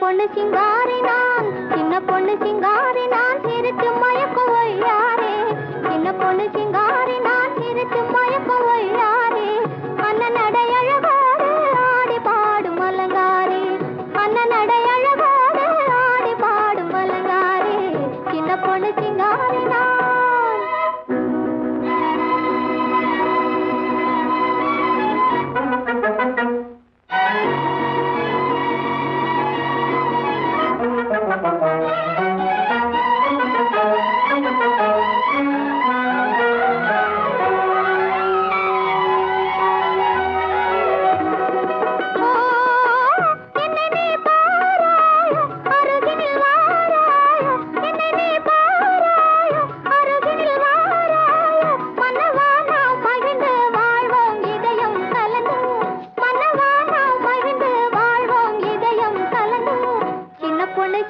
பொண்ணு சிங்காரி சின்ன பொண்ணு சிங்காரி நான் சிரிக்கும்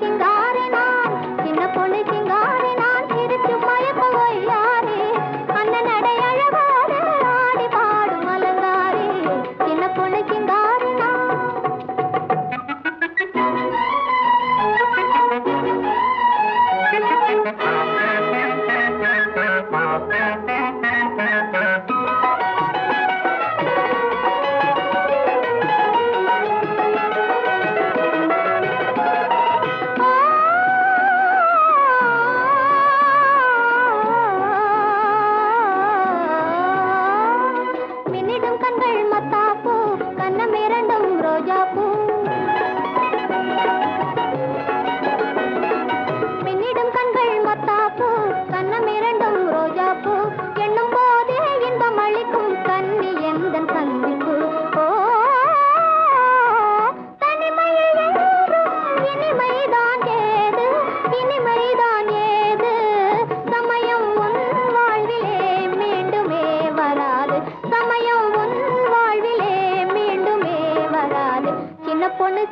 சிங்காரி நான் சின்ன பொண்ணு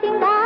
vai-se.